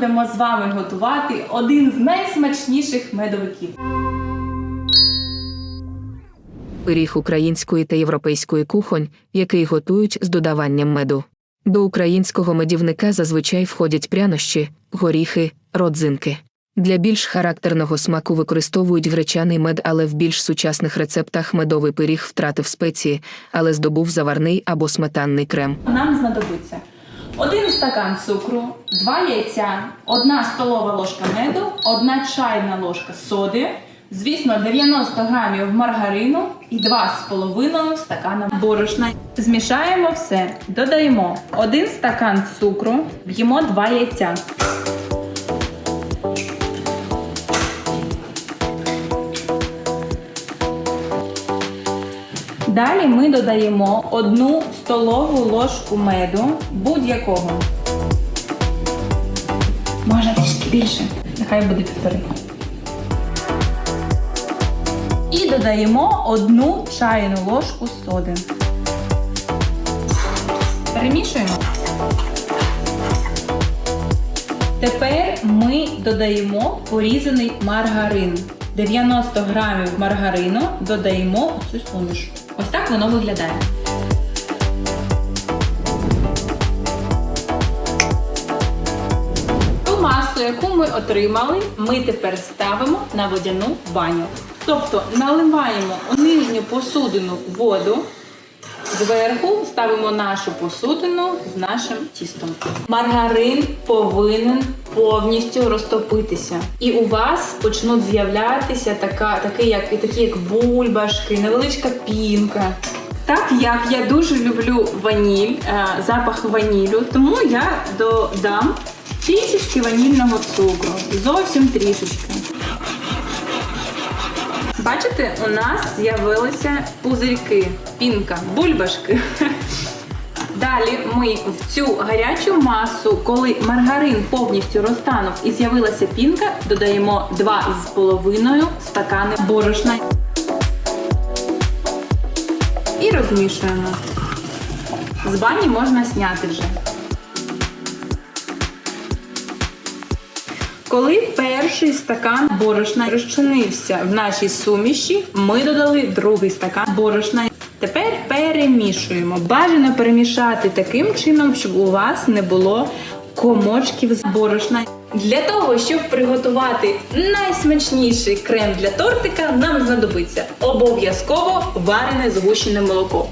будемо з вами готувати один з найсмачніших медовиків. пиріг української та європейської кухонь, який готують з додаванням меду. До українського медівника зазвичай входять прянощі, горіхи, родзинки. Для більш характерного смаку використовують гречаний мед, але в більш сучасних рецептах медовий пиріг втратив спеції, але здобув заварний або сметанний крем. Нам знадобиться один стакан цукру, два яйця, одна столова ложка меду, одна чайна ложка соди, звісно, 90 грамів маргарину і 2,5 стакана борошна. Змішаємо все, додаємо один стакан цукру, б'ємо два яйця. Далі ми додаємо одну столову ложку меду будь-якого. Може трішки більше. Нехай буде півтори. І додаємо одну чайну ложку соди. Перемішуємо. Тепер ми додаємо порізаний маргарин. 90 грамів маргарину додаємо у цю суміш. Ось так воно виглядає. Ту масу, яку ми отримали, ми тепер ставимо на водяну баню. Тобто наливаємо у нижню посудину воду, Зверху ставимо нашу посудину з нашим тістом. Маргарин повинен повністю розтопитися. І у вас почнуть з'являтися така, такі, як, такі як бульбашки, невеличка пінка. Так як я дуже люблю ваніль, е, запах ванілю, тому я додам трішечки ванільного цукру. Зовсім трішечки. Бачите, у нас з'явилися пузирьки, пінка, бульбашки. Далі ми в цю гарячу масу, коли маргарин повністю розтанув і з'явилася пінка, додаємо 2,5 стакани борошна. І розмішуємо. З бані можна зняти вже. Коли перший стакан борошна розчинився в нашій суміші, ми додали другий стакан борошна. Тепер перемішуємо. Бажано перемішати таким чином, щоб у вас не було комочків з борошна. Для того, щоб приготувати найсмачніший крем для тортика, нам знадобиться обов'язково варене згущене молоко.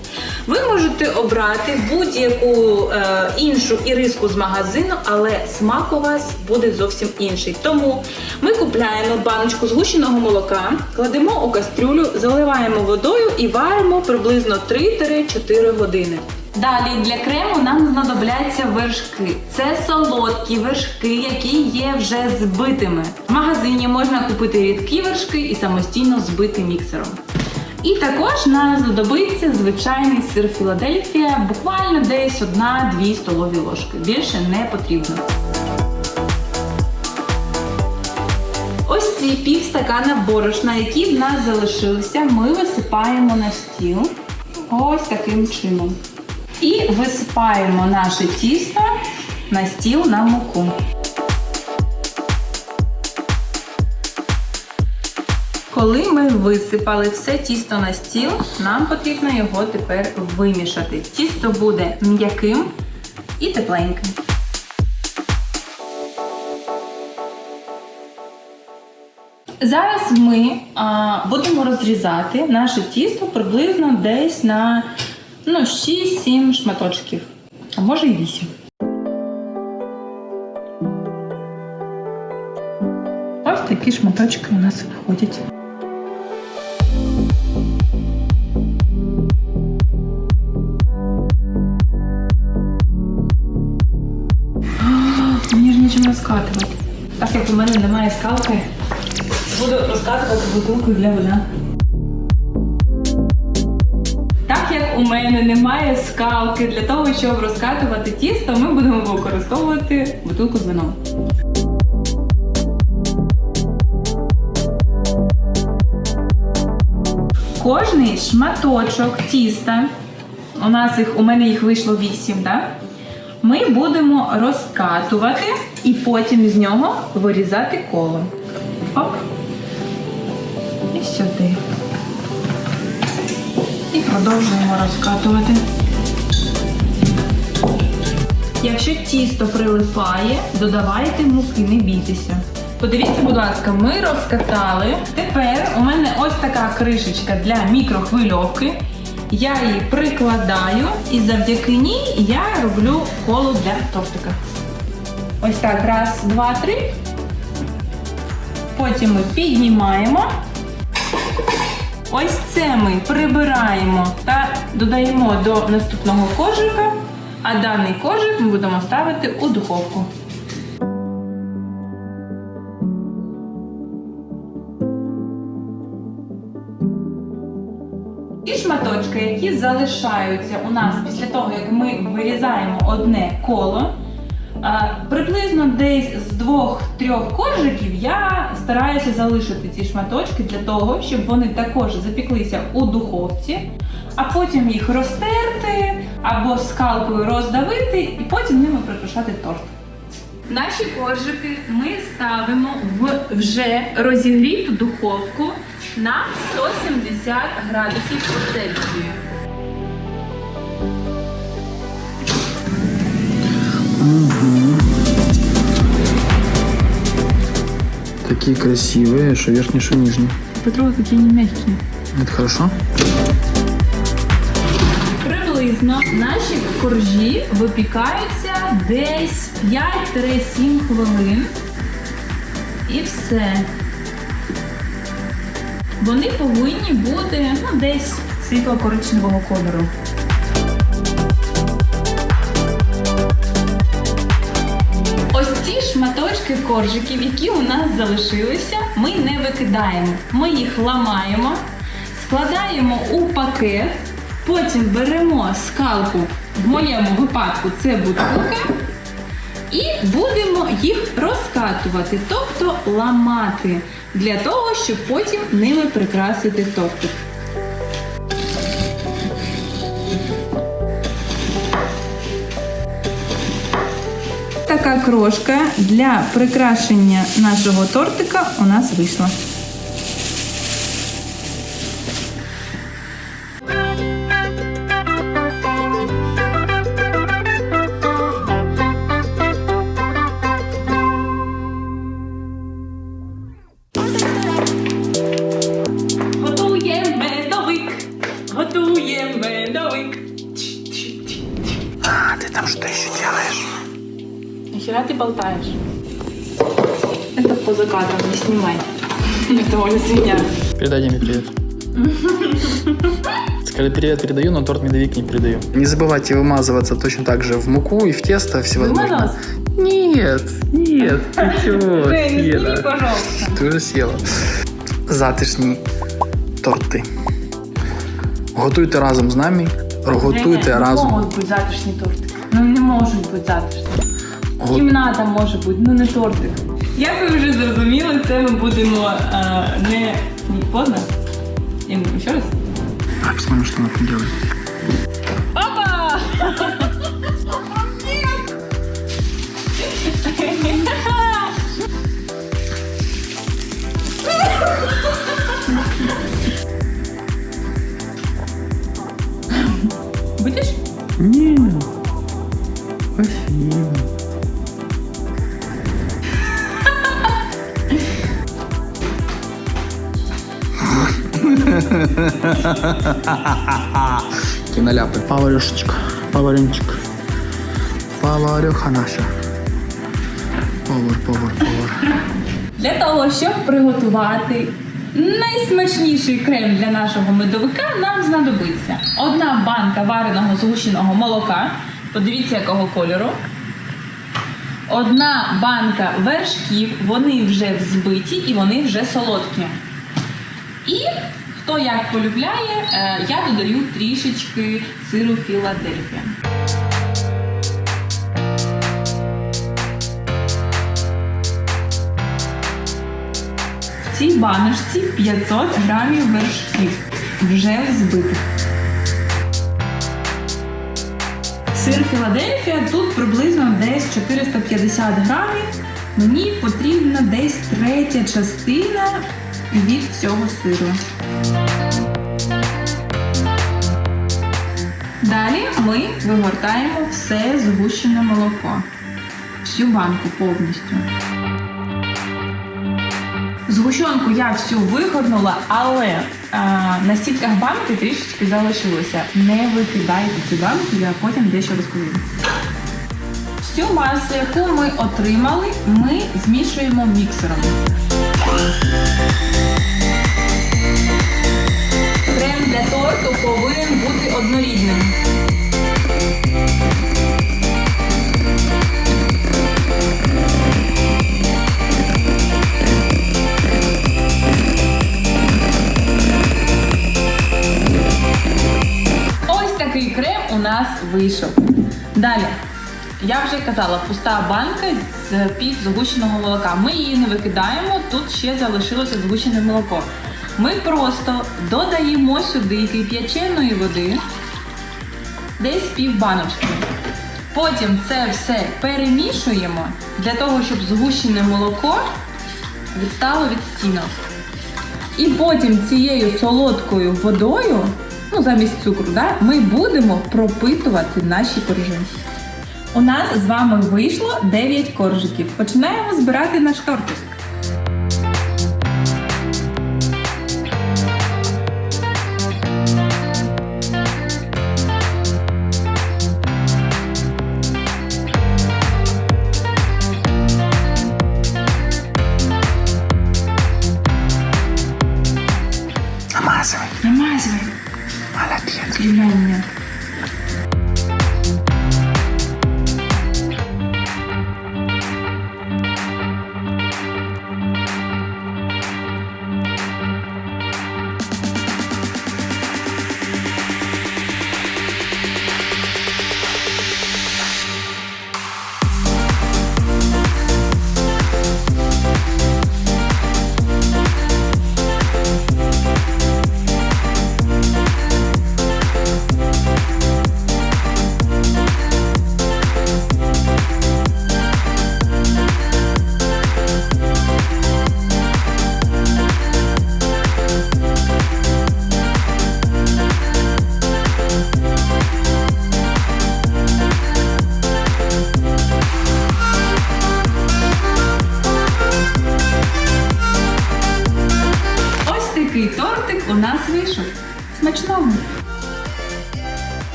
Ви можете обрати будь-яку е, іншу іриску з магазину, але смак у вас буде зовсім інший. Тому ми купляємо баночку згущеного молока, кладемо у кастрюлю, заливаємо водою і варимо приблизно 3-4 години. Далі для крему нам знадобляться вершки. Це солодкі вершки, які є вже збитими. В магазині можна купити рідкі вершки і самостійно збити міксером. І також нам знадобиться звичайний сир Філадельфія, буквально десь 1-2 столові ложки. Більше не потрібно. Ось ці пів стакана борошна, які в нас залишилися, ми висипаємо на стіл. Ось таким чином. І висипаємо наше тісто на стіл на муку. Коли ми висипали все тісто на стіл, нам потрібно його тепер вимішати. Тісто буде м'яким і тепленьким. Зараз ми а, будемо розрізати наше тісто приблизно десь на ну, 6-7 шматочків, а може і 8. Ось такі шматочки у нас виходять. А, Мені ж нічим розкатувати. Так як у мене немає скалки, буду розкатувати бутилку для вина. Як у мене немає скалки для того, щоб розкатувати тісто, ми будемо використовувати бутилку з вином. Кожний шматочок тіста, у нас їх, у мене їх вийшло 8, да? ми будемо розкатувати і потім з нього вирізати коло. Оп. І сюди. Продовжуємо розкатувати. Якщо тісто прилипає, додавайте муки, не бійтеся. Подивіться, будь ласка, ми розкатали. Тепер у мене ось така кришечка для мікрохвильовки. Я її прикладаю і завдяки ній я роблю коло для тортика. Ось так, раз, два, три. Потім ми піднімаємо. Ось це ми прибираємо та додаємо до наступного кожика, а даний кожик ми будемо ставити у духовку. Ті шматочки, які залишаються у нас після того, як ми вирізаємо одне коло, приблизно десь з двох-трьох коржиків я стараюся залишити ці шматочки для того, щоб вони також запіклися у духовці, а потім їх розтерти або скалкою роздавити і потім ними прикрашати торт. Наші коржики ми ставимо в вже розігріту духовку на 170 градусів по Цельсію. Такие красивые, что верхний, что нижний. Петро, такі не м'які. Это хорошо? Приблизно наші коржі випікаються десь 5-7 хвилин. І все. Вони повинні бути ну, десь світло-коричневого кольору. Шматочки коржиків, які у нас залишилися, ми не викидаємо. Ми їх ламаємо, складаємо у пакет, потім беремо скалку, в моєму випадку це бутилка, і будемо їх розкатувати, тобто ламати, для того, щоб потім ними прикрасити тортик. Така крошка для прикрашення нашого тортика у нас вийшла. Готуємо медовик, готуємо медовик. А, ты там что еще делаешь? Нахера ты болтаешь? Это поза кадром, не снимай. Это Оля свинья. Передай Диме привет. Скажи привет передаю, но торт медовик не передаю. Не забывайте вымазываться точно так же в муку и в тесто всевозможно. Вымазалась? Нет, нет, ты чего Жень, не сними, съела? пожалуйста. Ти вже съела. Затишні торти. Готуйте разом з нами. Готуйте Женя, Не разом. можуть бути затишні тортики. Ну не можуть бути затишні. Кімната може бути, ну не тортик. Як ви вже зрозуміли, це ми будемо е, не... Ні, поздно? Я ще раз. А, посмотрим, что она там делает. Опа! Будешь? Нет. Киноляпы. Поварешечка. Поваренчик. Повареха наша. Повар, повар, повар. Для того, щоб приготувати найсмачніший крем для нашого медовика, нам знадобиться одна банка вареного згущеного молока. Подивіться, якого кольору. Одна банка вершків, вони вже взбиті і вони вже солодкі. І хто як полюбляє, е, я додаю трішечки сиру Філадельфія. В цій баночці 500 грамів вершків вже взбитих. Сир Філадельфія тут приблизно десь 450 грамів. Мені потрібна десь третя частина від всього сиру. Далі ми вигортаємо все згущене молоко. Всю банку повністю. Згущенку я всю вигорнула, але а, на стінках банки трішечки залишилося. Не викидайте цю банку, я потім дещо розповім. Всю масу, яку ми отримали, ми змішуємо міксером. Крем для торту повинен бути однорідним. Ось такий крем у нас вийшов. Далі. Я вже казала, пуста банка з під згущеного молока. Ми її не викидаємо, тут ще залишилося згущене молоко. Ми просто додаємо сюди кип'яченої води, десь пів баночки. Потім це все перемішуємо для того, щоб згущене молоко відстало від стінок. І потім цією солодкою водою, ну замість цукру, да, ми будемо пропитувати наші коржі. У нас з вами вийшло 9 коржиків. Починаємо збирати наш тортик. Намазывай. Намазуй. Молодец. Ось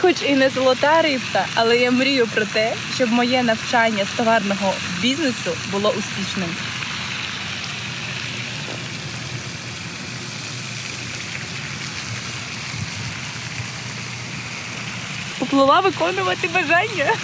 хоч і не золота рибка, але я мрію про те, щоб моє навчання з товарного бізнесу було успішним. Поплила виконувати бажання.